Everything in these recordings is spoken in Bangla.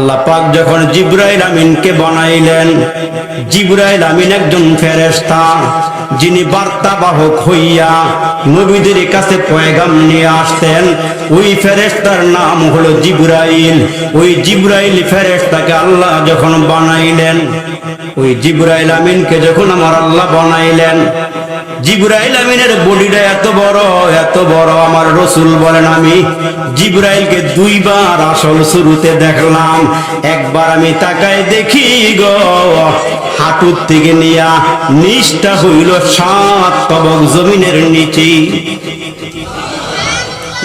আল্লাহ পাক যখন জিব্রাইল আমিনকে বানাইলেন, জিব্রাইল আমিন একজন ফেরেশতা, যিনি বার্তা বাহক হইয়া নবীদের কাছে পয়গাম নিয়ে আসতেন, ওই ফেরেশতার নাম হলো জিব্রাইল। ওই জিব্রাইল ফেরেশতাকে আল্লাহ যখন বানাইলেন, ওই জিব্রাইল আমিনকে যখন আমার আল্লাহ বানাইলেন জিব্রাইল আমিনের বডিটা এত বড় এত বড়, আমার রসুল বলেন আমি জিব্রাইলকে দুইবার আসল শুরুতে দেখলাম। একবার আমি তাকায় দেখি গো, হাঁটুর থেকে নিয়া নিষ্ঠা হইল সাত তবক জমিনের নিচে।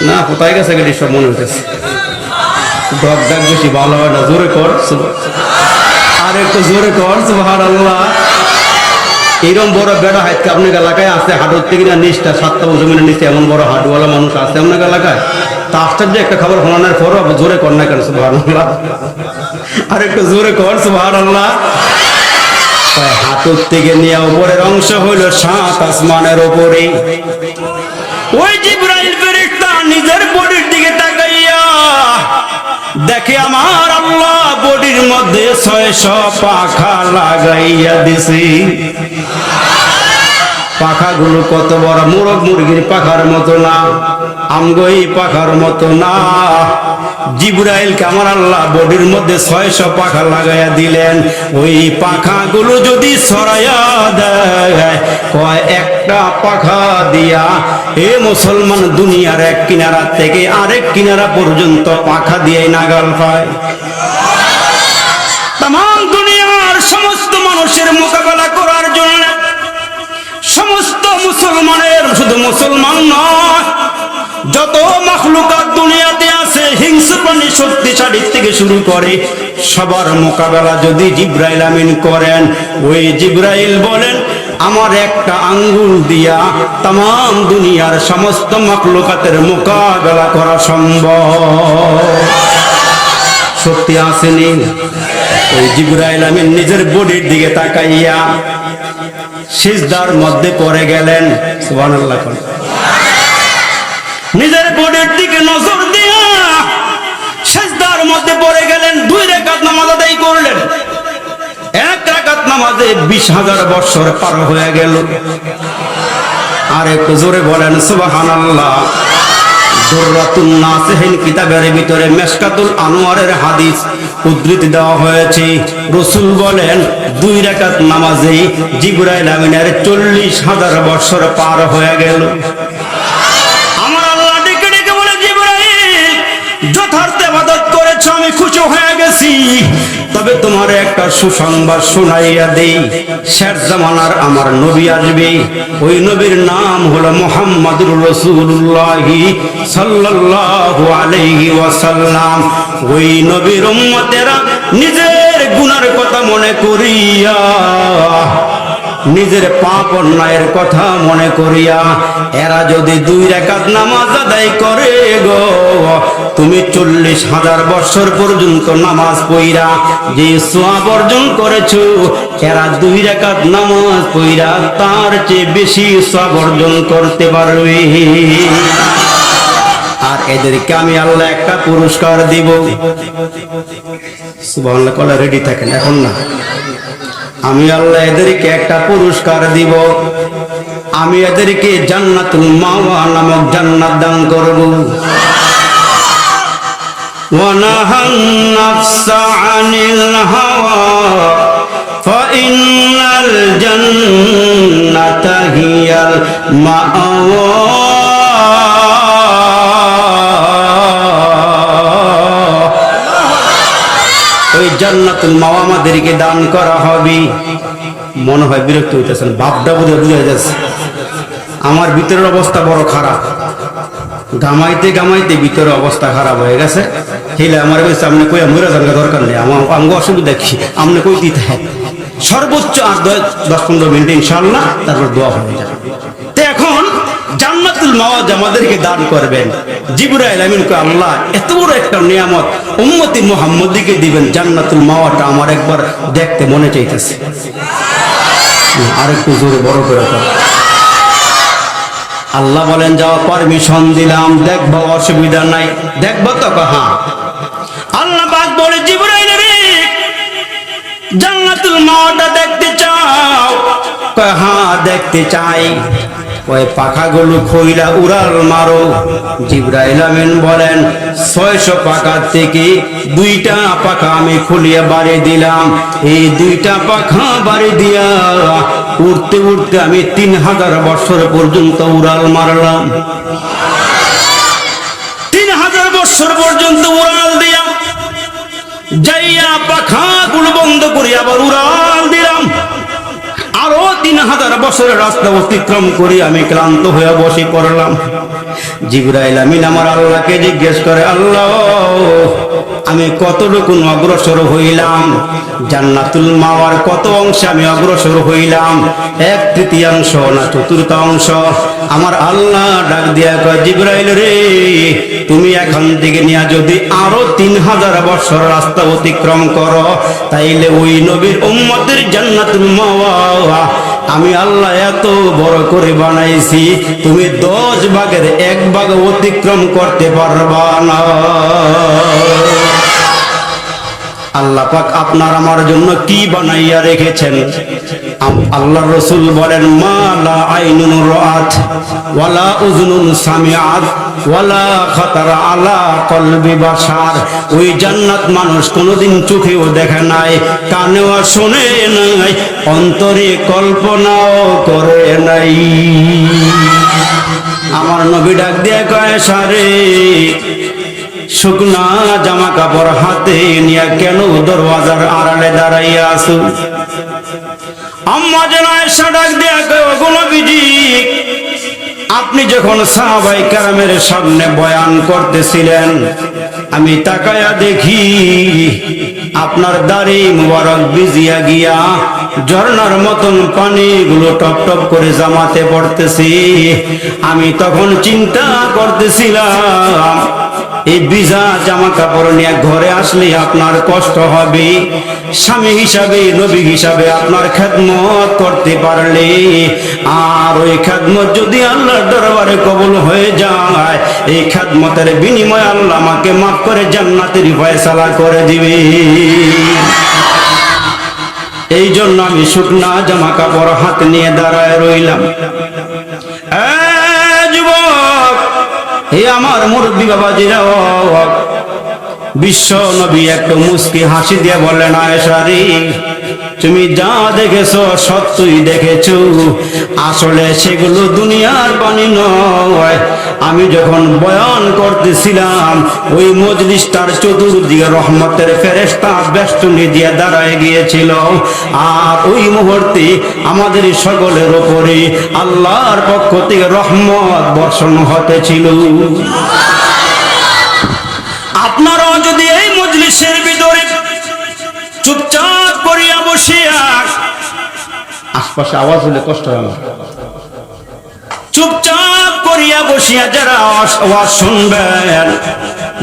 না, কোথায় গেছে গেলি সব মনে হইতেছে? ডগ ডাক বেশি ভালো হয় না, জোরে কর আর একটু জোরে কর সুবহান আল্লাহ এরকম বড় বেড়া হাইতকে আপনার এলাকায় আছে? হাটুর থেকে না নিচটা, সাতটা জমিনের নিচে এমন বড় হাটওয়ালা মানুষ আছে আপনার এলাকায়? তা আশ্চর্য, একটা খবর শোনানোর পরও জোরে কর না কেন সুবাহ আর একটু জোরে কর সুবাহ আল্লাহ হাতুর থেকে নিয়ে উপরের অংশ হইল সাত আসমানের উপরে। ওই জিব্রাইল ফেরেশতা নিজের বডির দিকে তাকাইয়া দেখে, আমার আল্লাহ মধ্যে ছয়শো পাখা লাগাইয়া দিছি। পাখাগুলো কত বড়, মুরগ মুরগির পাখার মতো না আমগই পাখার মতো না। জিব্রাইলকে আমার আল্লাহ বডির মধ্যে ছয়শো পাখা লাগাইয়া দিলেন। ওই পাখাগুলো যদি সরাইয়া দেয়, কয় একটা পাখা দিয়া, এ মুসলমান দুনিয়ার এক কিনারা থেকে আরেক কিনারা পর্যন্ত পাখা দিয়ে নাগাল পায় তাম দুনিয়ার সমস্ত মানুষের মোকাবেলা করার জন্য সমস্ত মুসলমানের শুধু মুসলমান নয়, যত মাখলুকাত দুনিয়াতে আছে হিংস্র প্রাণী শক্তিশালী থেকে শুরু করে সবার মোকাবেলা যদি জিব্রাইল আমিন করেন, ওই জিব্রাইল বলেন, আমার একটা আঙ্গুল দিয়া তাম দুনিয়ার সমস্ত মাখলুকাতের মোকাবেলা করা সম্ভব। সত্যি আসেনি ওই জিব্রাইল আমিন নিজের বডির দিকে তাকাইয়া সিজদার মধ্যে পড়ে গেলেন। সুবহানাল্লাহ নিজের বডির দিকে নজর দিয়া সিজদার মধ্যে পড়ে গেলেন, দুই রাকাত নামাজ আদায় করলেন। এক রাকাত নামাজে বিশ হাজার বছর পার হয়ে গেল। আর জোরে বলেন, সুবহানাল্লাহ, দুর্রাতুন নাসিহিন কিতাবের ভিতরে মেশকাতুল আনোয়ারের হাদিস উদ্ধৃতি দেওয়া হয়েছে। রসুল বলেন, দুই রাকাত নামাজে জিবরাইল আমিনের চল্লিশ হাজার বছর পার হয়ে গেল। আমার আমি খুশি হয়ে গেছি। তবে তোমার একটা সুসংবাদ শোনাইয়া দেই। শেষ জামানার আমার নবী আসবে। ওই নবীর নাম হলো মোহাম্মদুর রসুল্লাহ সাল্লাল্লাহু আলাইহি ওয়াসাল্লাম। ওই নবীর উম্মতেরা নিজের গুনার কথা মনে করিয়া, নিজের পাপ অন্যায়ের কথা মনে করিয়া, এরা যদি দুই রেখাত নামাজ আদায় করে গো, তুমি চল্লিশ হাজার বছর পর্যন্ত নামাজ পইরা যে সোয়াব অর্জন করেছ, এরা দুই রেখাত নামাজ পইরা তার চেয়ে বেশি সোয়াব অর্জন করতে পারবে। আর এদেরকে আমি আল্লাহ একটা পুরস্কার দিব সুবহানাল্লাহ কলা রেডি থাকেন এখন না আমি আল্লাহ এদেরকে একটা পুরস্কার দিব আমি এদেরকে জান্নাতুল মাওয়া নামক জান্নাত দান করব ونهى النفس عن الهوى فإن الجنة هي المأوى ওই জান্নাতুল মাওয়া আমাদেরকে দান করা হবে। মনে হয় বিরক্ত হইতেছেন, বাপটা বুঝে বুঝে যাচ্ছে। আমার ভিতরের অবস্থা বড় খারাপ। গামাইতে গামাইতে ভিতরে অবস্থা খারাপ হয়ে গেছে। হেলে আমার কাছে আপনি কই মরে জানলে দরকার নেই। আমার আঙ্গ অসুবিধা কি? আপনি কই দিতে হয়? সর্বোচ্চ আর দশ পনেরো মিনিট ইনশাল্লাহ তারপর দোয়া হয়ে যাবে। জান্নাতুল মাওয়াজ আমাদেরকে দান করবেন। জিবরাইল আমিনকে আল্লাহ এত বড় একটা নিয়ামত উম্মতি মুহাম্মদীকে দিবেন, জান্নাতুল মাওয়াটা আমার একবার দেখতে মনে চাইতেছে। আরেকটু জোরে বড় করে আল্লাহ বলেন, যাও পারমিশন দিলাম, দেখবা, অসুবিধা নাই। দেখবা তো হ্যাঁ আল্লাহ পাক বলে, জিবরাইল রে জান্নাতুল মাওয়াটা দেখতে চাও। হ্যাঁ দেখতে চাই। ওই পাখাগুলো খইলা উড়াল মারো। জিব্রাইল আমিন বলেন, ছয়শো পাখার থেকে দুইটা পাখা আমি খুলিয়ে বাড়ি দিলাম। এই দুইটা পাখা বাড়ি দিয়া উড়তে উড়তে আমি তিন হাজার বছর পর্যন্ত উড়াল মারলাম। তিন হাজার বছর পর্যন্ত উড়াল দিয়া যাইয়া পাখা গুলো বন্ধ করি আবার উড়াল দিলাম। তিন হাজার বছরের রাস্তা অতিক্রম করি আমি ক্লান্ত হয়ে বসে পড়লাম। জিব্রাইল আমিন আমার আল্লাহকে জিজ্ঞেস করে, আল্লাহ, আমি কতটুকু অগ্রসর হইলাম? জান্নাতুল মাওয়ার কত অংশে আমি অগ্রসর হইলাম? এক তৃতীয়াংশ না চতুর্থাংশ আমার আল্লাহ ডাক দিয়া কয়, জিব্রাইল রে, তুমি এখান থেকে নিয়ে যদি আরও তিন হাজার বছর রাস্তা অতিক্রম করো, তাইলে ওই নবীর উম্মতের জান্নাতুল মাওয়া আমি আল্লাহ এত বড় করে বানাইছি, তুমি দশ ভাগের এক ভাগ অতিক্রম করতে পারবা না। আল্লাহ পাক আপনার আমার জন্য কি বানাইয়া রেখেছেন? আল্লাহ রসুল বলেন, মা লা আইনুন রাত ওয়ালা উজনুন সামিআত। ওয়ালা খাতারা আলা কলবি বাশার ওই জান্নাত মানুষ কোনোদিন চোখেও দেখে নাই, কানেও শোনে নাই, অন্তরে কল্পনাও করে নাই। আমার নবী ডাক দিয়ে কয়, সারে, শুকনা জামা কাপড় হাতে নিয়ে কেন দরওয়াজার আড়ালে দাঁড়াইয়া আসু আম্মা যেন ডাক দেয়া ওগো নবীজি আপনি যখন সাহাবাই কারামের সামনে বয়ান করতেছিলেন, আমি তাকায়া দেখি আপনার দাড়ি মুবারক বিজিয়া গিয়া ঝর্নার মতন পানিগুলো টপ টপ করে জামাতে পড়তেছি। আমি তখন চিন্তা করতেছিলাম এই বিজা জামা কাপড় নিয়ে ঘরে আসলে আপনার কষ্ট হবে। স্বামী হিসাবে, নবী হিসাবে আপনার খেদমত করতে পারলে, আর ওই খেদমত যদি আল্লাহর দরবারে কবুল হয়ে যায়, এই খেদমতের বিনিময়ে আল্লাহ আমাকে মাফ করে জান্নাতের ফয়সালা করে দিবে। এই জন্য আমি শুকনা জামা কাপড় হাত নিয়ে দাঁড়ায় রইলাম। হে আমার মুরব্বী বাবাজিরা বিশ্ব নবী একটু মুস্কি হাসি দিয়ে বললেন আয়সারি তুমি যা দেখেছ সত্যই দেখেছ। আসলে সেগুলো দুনিয়ার পানি নয়। আমি যখন বয়ান করতেছিলাম, ওই মজলিসটার চতুর্দিকে রহমতের ফেরেস্তা বেষ্টনী দিয়ে দাঁড়ায় গিয়েছিল। আর ওই মুহূর্তে আমাদের সকলের ওপরে আল্লাহর পক্ষ থেকে রহমত বর্ষণ হতেছিল। আপনারাও যদি এই মজলিসের ভিতরে চুপচাপ করিয়া বসিয়া। আশপাশে আওয়াজ হলে কষ্ট হয় আমার চুপচাপ করিয়া বসিয়া যারা আওয়াজ শুনবেন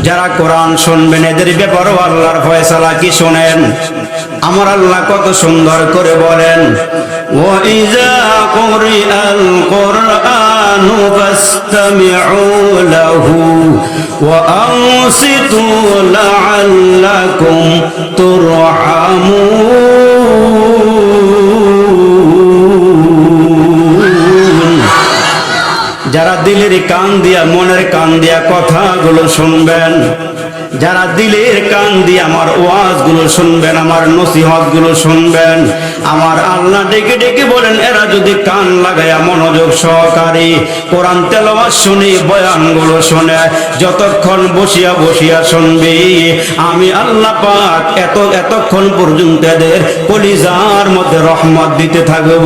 যারা কোরআন শুনবেন এদের ব্যাপার আল্লাহর ফয়সালা কি শোনেন? আমার আল্লাহ কত সুন্দর করে বলেন আল্লা দিলের কান দিয়া, মনের কান দিয়া কথাগুলো শুনবেন। যারা দিলের কান দিয়ে আমার ওয়াজগুলো শুনবেন, আমার নসিহতগুলো শুনবেন, আমার আল্লাহ ডেকে ডেকে বলেন, এরা যদি কান লাগায়া মনোযোগ সহকারী কোরআন তেলাওয়াত শুনি বয়ানগুলো শুনে, যতক্ষণ বসিয়া বসিয়া শুনবি, আমি আল্লাহ পাক এত, এতক্ষণ পর্যন্ত এদের কলিজার মধ্যে রহমত দিতে থাকব।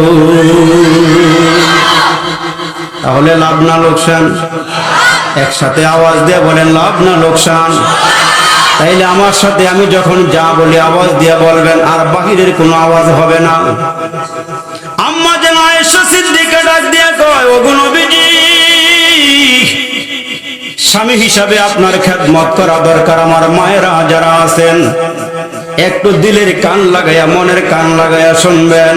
তাহলে লাভ না লোকসান? একসাথে আওয়াজ দিয়ে বলেন, লাভ না লোকসান। তাইলে আমার সাথে আমি যখন যা বলি আওয়াজ দিয়ে বলবেন, আর বাহিরের কোনো আওয়াজ হবে না। আম্মা যেন আয়েশা সিদ্দিকা ডাক দিয়ে কয়, ওগো নবীজি, স্বামী হিসাবে আপনার খেদমত করা দরকার। আমার মায়েরা যারা আছেন, একটু দিলের কান লাগাইয়া মনের কান লাগাইয়া শুনবেন।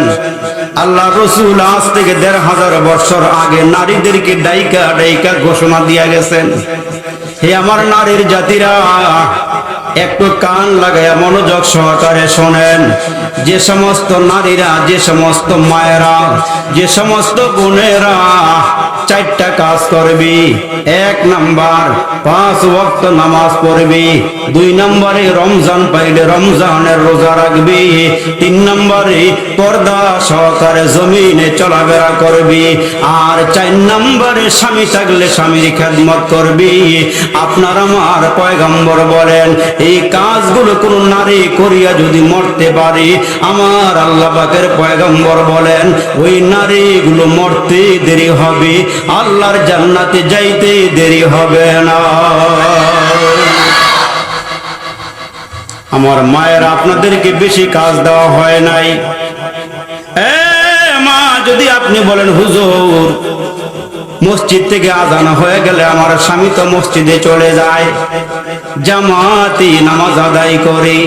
আল্লাহ রসুল আজ থেকে দেড় হাজার বছর আগে নারীদেরকে ডাইকা ডাইকা ঘোষণা দিয়া গেছেন। হে আমার নারীর জাতিরা, একটু কান লাগাইয়া মনোযোগ সহকারে শোনেন। যে সমস্ত নারীরা, যে সমস্ত মায়েরা, যে সমস্ত বোনেরা চারটা কাজ করবি, এক নাম্বার পাঁচ ওয়াক্ত নামাজ পড়বি, দুই নম্বরে রমজান পাইলে রমজানের রোজা রাখবি, তিন নম্বরে পর্দা সহকারে জমিনে চলাফেরা করবি, আর চার নম্বরে স্বামী থাকলে স্বামীর খেদমত করবি। আপনার আমার পয়গম্বর বলেন, এই কাজগুলো কোন নারী করিয়া যদি মরতে পারে, আমার আল্লাহ পাকের পয়গম্বর বলেন, ওই নারীগুলো মরতে দেরি হবে। আল্লাহর জান্নাতে যাইতে দেরি হবে না। আমার মায়ের, আপনাদেরকে বেশি কাজ দেওয়া হয় নাই। মা, যদি আপনি বলেন, হুজুর, মসজিদ থেকে আজান হয়ে গেলে আমার স্বামী তো মসজিদে চলে যায়। জামাতি নামাজ আদায় করে।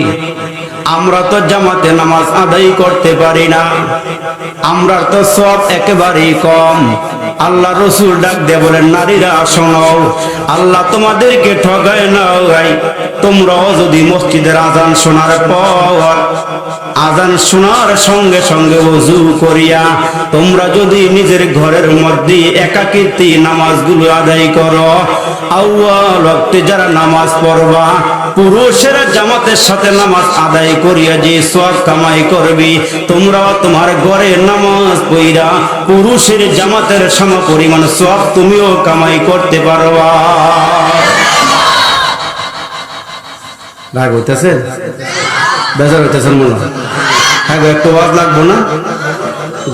আমরা তো জামাতে নামাজ আদায় করতে পারি না। আমরা তো সব একেবারেই কম। আল্লাহ রসুল ডাক দিয়ে বলেন, নারীরা, শোনো, আল্লাহ তোমাদেরকে ঠগায় না গাই তোমরাও যদি মসজিদের আজান শোনার পর, আজান শোনার সঙ্গে সঙ্গে ওযু করিয়া তোমরা যদি নিজের ঘরের মধ্যে একাকীর্তি নামাজগুলো আদায় করো ওয়াক্তে যারা নামাজ পড়বা পুরুষেরা জামাতের সাথে নামাজ আদায় করিয়া যে সব কামাই করবি, তোমরাও তোমার ঘরে নামাজ পইরা পুরুষের জামাতের সম পরিমাণ সব তুমিও কামাই করতে পারবা। রাগ হইতেছে? বেজার হইতেছেন মনে হয়। একটু ওয়াজ লাগবো না?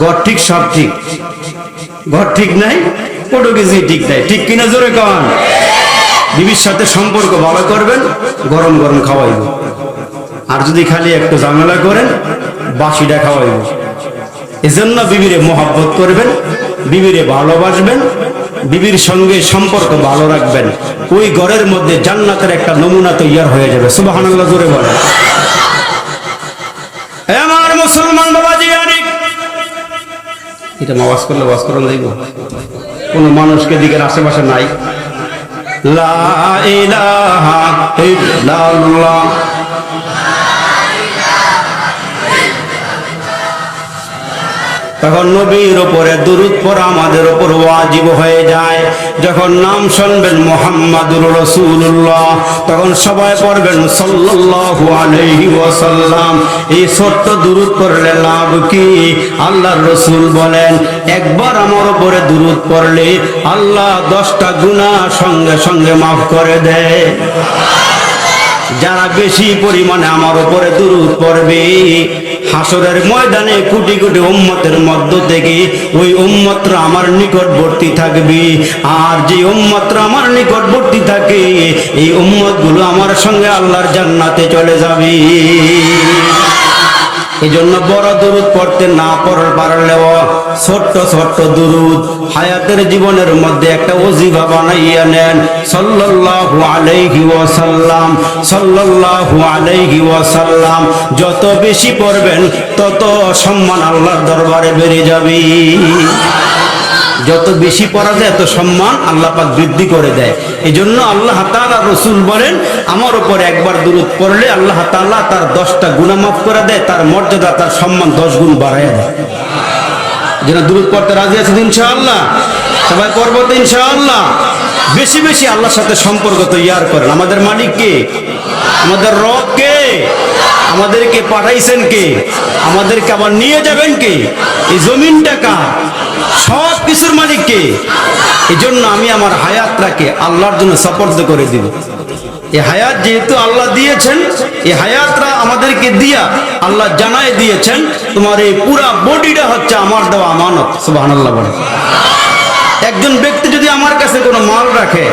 ঘর ঠিক, সব ঠিক। ঘর ঠিক নাই? কোনো কিছু ঠিক নাই। ঠিক কিনা জোরে কন? বিবির সাথে সম্পর্ক ভালো করবেন, গরম গরম খাওয়াইব। আর যদি খালি একটু ঝামেলা করেন, বাসিটা খাওয়াইব। এজন্য বিবিরে মোহাব্বত করবেন, বিবিরে ভালোবাসবেন, বিবির সঙ্গে সম্পর্ক ভালো রাখবেন। ওই ঘরের মধ্যে জান্নাতের একটা নমুনা তৈয়ার হয়ে যাবে। সুবহানাল্লাহ, জোরে বলেন। এ আমার এটা করলে কোন মানুষকে দিকের আশেপাশে নাই। লা ইলাহা ইল্লাল্লাহ। তখন নবীর ওপরে দুরুদ পড়া আমাদের ওপর ওয়াজিব হয়ে যায়। যখন নাম শুনবেন মোহাম্মদুর রসুল্লাহ তখন সবাই পড়বেন সাল্লাল্লাহু আলাইহি ওয়াসাল্লাম। এই ছোট্ট দুরুদ পড়লে লাভ কি? আল্লাহর রসুল বলেন, একবার আমার ওপরে দুরুদ পড়লে আল্লাহ দশটা গুনাহ সঙ্গে সঙ্গে মাফ করে দেয়। যারা বেশি পরিমাণে আমার উপরে দুরুদ পড়বে, হাসরের ময়দানে কোটি কোটি উম্মতের মধ্য থেকে ওই উম্মতরা আমার নিকটবর্তী থাকবে। আর যে উম্মতরা আমার নিকটবর্তী থাকে, এই উম্মতগুলো আমার সঙ্গে আল্লাহর জান্নাতে চলে যাবে। এই জন্য বড় দুরুদ পড়তে না পড়ার পারলেও ছোট্ট ছোট্ট দুরুদ হায়াতের জীবনের মধ্যে একটা অজিভা বানাইয়া নেন। সাল্লাল্লাহু আলাইহি ওয়াসাল্লাম, সাল্লাল্লাহু আলাইহি ওয়াসাল্লাম, যত বেশি পড়বেন তত সম্মান আল্লাহর দরবারে বেড়ে যাবে। যত বেশি পড়া যায়, এত সম্মান আল্লাহ পাক বৃদ্ধি করে দেয়। এই জন্য আল্লাহ তাআলা রসুল বলেন, আমার উপর একবার দূরত পড়লে আল্লাহ তাআলা তার দশটা গুণা মাফ করে দেয়, তার মর্যাদা, তার সম্মান দশ গুণ বাড়াইয়া দেয়। যেন দূরত পড়তে রাজি আছে ইনশাআল্লাহ? সবাই পড়ব তো ইনশাআল্লাহ? বেশি বেশি আল্লাহর সাথে সম্পর্ক তৈয়ার করেন। আমাদের মালিক কে? আমাদের রব কে? আমাদেরকে পাঠাইছেন কে? আমাদেরকে আবার নিয়ে যাবেন কে? এই জমিনটা কার? সব কিছুর মালিক কে? জন্য আমি আমার হায়াতটাকে আল্লাহর জন্য সপর্দ করে দিব। এই হায়াত যেহেতু আল্লাহ দিয়েছেন এই হায়াতরা আমাদেরকে দিয়া আল্লাহ জানায় দিয়েছেন, তোমার এই পুরা বডিটা হচ্ছে আমার দেওয়া আমানত বলে একজন ব্যক্তি যদি আমার কাছে কোনো মাল রাখে,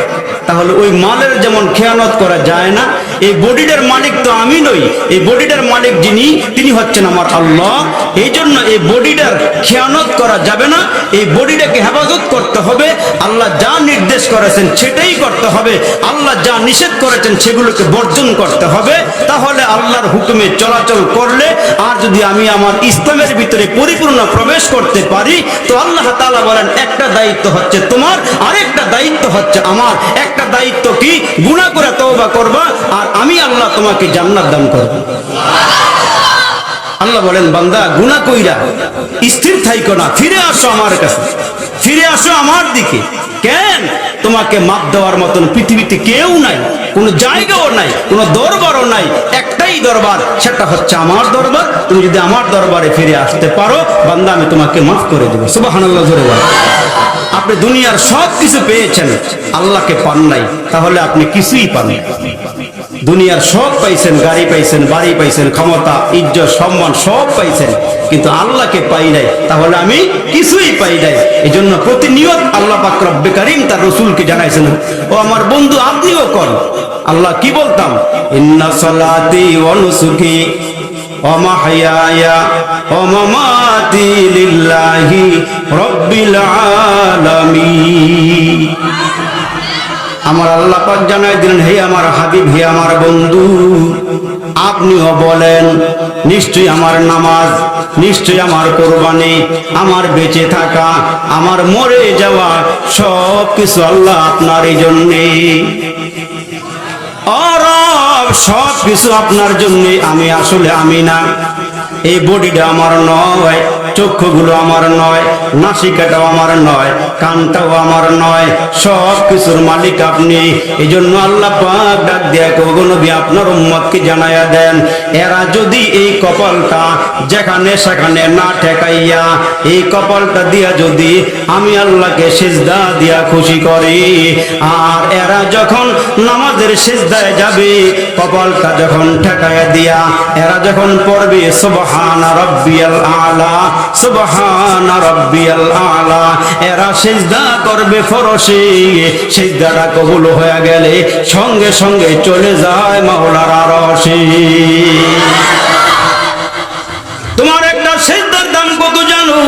তাহলে ওই মালের যেমন খেয়ানত করা যায় না এই বডিটার মালিক তো আমি নই। এই বডিটার মালিক যিনি, তিনি হচ্ছেন আমার আল্লাহ। এই জন্য এই বডিটার খেয়ানত করা যাবে না। এই বডিটাকে হেফাজত করতে হবে। আল্লাহ যা নির্দেশ করেছেন সেটাই করতে হবে। আল্লাহ যা নিষেধ করেছেন সেগুলোকে বর্জন করতে হবে। তাহলে আল্লাহর হুকুমে চলাচল করলে আর যদি আমি আমার ইসলামের ভিতরে পরিপূর্ণ প্রবেশ করতে পারি, তো আল্লাহ তাআলা বলেন, একটা দায়িত্ব হচ্ছে তোমার, আরেকটা দায়িত্ব হচ্ছে আমার। একটা দায়িত্ব কি? গুনাহ করে তওবা করবা, আর আমি আল্লাহ তোমাকে জান্নাত দান করব। আল্লাহ বলেন, বান্দা গুনা কইরা, স্থির থাইকো না, ফিরে আসো আমার কাছে। ফিরে আসো আমার দিকে। কেন? তোমাকে মাপ দেওয়ার মতন পৃথিবীতে কেউ নাই, কোনো জায়গাও নাই, কোনো দরবারও নাই। একটাই দরবার, সেটা হচ্ছে আমার দরবার। তুমি যদি আমার দরবারে ফিরে আসতে পারো, বান্দা, আমি তোমাকে মাফ করে দেবো। সুবহানাল্লাহ, জোরে বলো আপনি দুনিয়ার সব কিছু পেয়েছেন, আল্লাহকে পান নাই, তাহলে আপনি কিছুই পান। দুনিয়ার সব পাইছেন, গাড়ি পাইছেন, বাড়ি পাইছেন, ক্ষমতা, ইজ্জত, সম্মান সব পাইছেন। কিন্তু আল্লাহকে পাই নাই, তাহলে আমি কিছুই পাই নাই। এই জন্য প্রতিনিয়ত আল্লাহ রব্বে তার রসুলকে জানাইছেন, ও আমার বন্ধু, আপনিও কর। আল্লাহ কি বলতাম? ইন্না সালাতি আলামিন। আমার আল্লাহ পাক জানাই দিলেন, হে আমার হাবিব, হে আমার বন্ধু, আপনিও বলেন, নিশ্চয়ই আমার নামাজ, নিশ্চয়ই আমার কোরবানি, আমার বেঁচে থাকা, আমার মরে যাওয়া সব কিছু আল্লাহ আপনার এই জন্যে সব কিছু আপনার জন্য, আমি আসলে আমি না। এই বডিটা আমার নয়। চক্ষুগুলো আমার নয়, নাসিকাটাও আমার নয়, কানটাও আমার নয়, সব কিছুর মালিক আপনি। এই জন্য আল্লাহ ডাক দিয়া কগো নবী, আপনার উম্মতকে জানাইয়া দেন। এরা যদি এই কপালটা যেখানে সেখানে না ঠেকাইয়া, এই কপালটা দিয়া যদি আমি আল্লাহকে সেজদা দিয়া খুশি করি, আর এরা যখন নামাজের সেজদায় যাবে, কপালটা যখন ঠেকাইয়া দিয়া, এরা যখন পড়বে, সুবহান রাব্বিয়াল আলা আলা। এরা করবে কবুল হয়ে গেলে সঙ্গে সঙ্গে চলে যায় মাওলার আরশে তোমার একটা সেজদার দাম কত জানো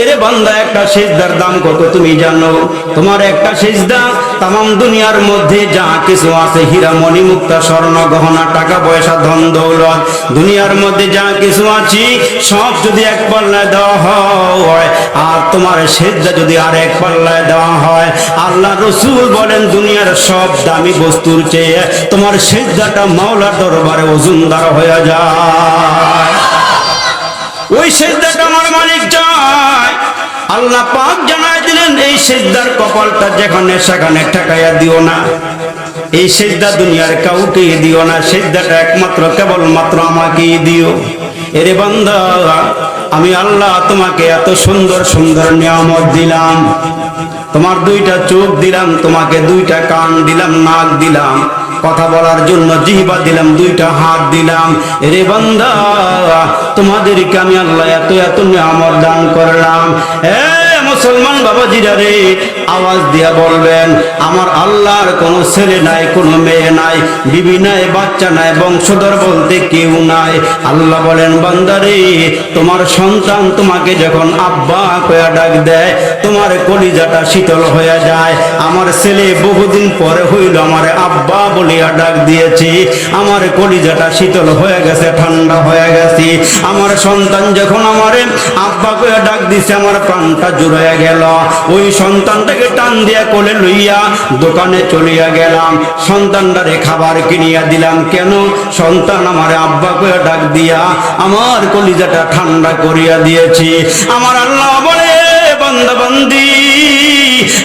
এরে বান্দা, একটা সেজদার দাম কত তুমি জানো? তোমার একটা সেজদা তাম দুনিয়ার মধ্যে যা কিছু আছে, হীরা, মণি, মুক্তা, স্বর্ণ, গহনা, টাকা, পয়সা, ধন, দৌলত, দুনিয়ার মধ্যে যা কিছু আছে, সব যদি এক পাল্লায় দেওয়া হয়, আর তোমার সেজদা যদি আর এক পাল্লায় দেওয়া হয়, আল্লাহ রসুল বলেন, দুনিয়ার সব দামি বস্তুর চেয়ে তোমার সেজদাটা মাওলার দরবারে ওজনদার হয়ে যায়। ওই সেজদাটা আমার মালিক চায় আল্লাহ পাক জানাই দিলেন, এই সেজদার কপালটা যেখানে সেখানে ঠেকাইয়া দিও না। এই সেজদা দুনিয়ার কাউকে দিও না, সেজদাটা একমাত্র, কেবলমাত্র আমাকেই দিও। এরে বান্দা, আমি আল্লাহ তোমাকে এত সুন্দর সুন্দর নিয়ামত দিলাম। তোমার দুইটা চোখ দিলাম, তোমাকে দুইটা কান দিলাম, নাক দিলাম। কথা বলার জন্য জিহবা দিলাম, দুইটা হাত দিলাম। রে বান্দা, তোমাদেরকে আমি আল্লাহ এত এত আমার দান করলাম। এ মুসলমান বাবাজিরা রে, আওয়াজ দিয়া বলবেন, আমার আল্লাহর কোনো ছেলে নাই, কোনো মেয়ে নাই, বিবি নাই, বাচ্চা নাই, বংশধর বলতে কেউ নাই। আল্লাহ বলেন বান্দারে তোমার সন্তান তোমাকে যখন আব্বা কয়া ডাক দেয়, তোমার কলিজাটা শীতল হয়ে যায়। আমার ছেলে বহুদিন পরে হইল আমার আব্বা বলিয়া ডাক দিয়েছি, আমার কলিজাটা শীতল হয়ে গেছে, ঠান্ডা হয়ে গেছে। আমার সন্তান যখন আমারে আব্বা কয়া ডাক দিছে, আমার প্রাণটা জুড়ে গেল। ওই সন্তানটাকে টান দিয়া কোলে লইয়া দোকানে চলিয়া গেলাম। সন্তানটারে খাবার কিনিয়া দিলাম। কেন? সন্তান আমার আব্বা কয়া ডাক দিয়া আমার কলিজাটা ঠান্ডা করিয়া দিয়েছি। আমার আল্লাহ বলে বান্দি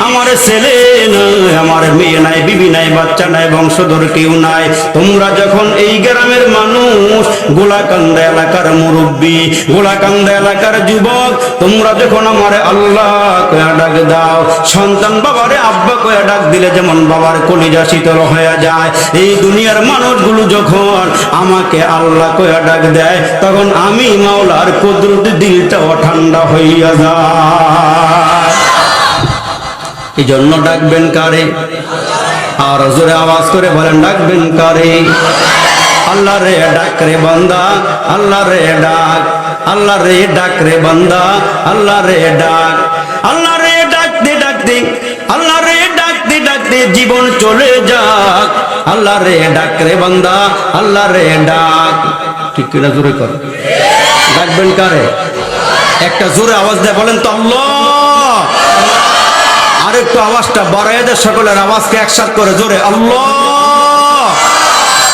আমার ছেলে নাই আমার মেয়ে নাই, বিবি নাই, বাচ্চা নাই, বংশধর কেউ নাই। তোমরা যখন এই গ্রামের মানুষ, গোলাকান্দা এলাকার মুরব্বী, গোলাকান্দা এলাকার যুবক, তোমরা যখন আমার আল্লাহ কয়া ডাক দাও, সন্তান বাবারে, আব্বা কয়া ডাক দিলে যেমন বাবার কলিজা শীতল হয়ে যায়। এই দুনিয়ার মানুষগুলো যখন আমাকে আল্লাহ কয়া ডাক দেয়, তখন আমি মাওলার কুদরত দিলটাও ঠান্ডা হইয়া যায়। এই জন্য ডাকবেন কারে? আর জোরে আওয়াজ করে বলেন, ডাকবেন কারে? আল্লাহ রে ডাক রে বান্দা, আল্লাহ রে ডাক, আল্লাহ রে ডাক রে বান্দা, আল্লাহ রে ডাক, আল্লাহ রে ডাক দে ডাক দে আল্লাহ রে ডাক দে ডাক দে জীবন চলে যাক। আল্লাহ রে ডাক রে বান্দা, আল্লাহ রে ডাক। ঠিক কিনা জোরে কর। ডাকবেন কারে? একটা জোরে আওয়াজ দেয় বলেন তো আল্লাহ। আরেকটু আওয়াজটা বাড়াইয়া দেয় সকলের আওয়াজকে একসাথ করে জোরে। আল্লাহ!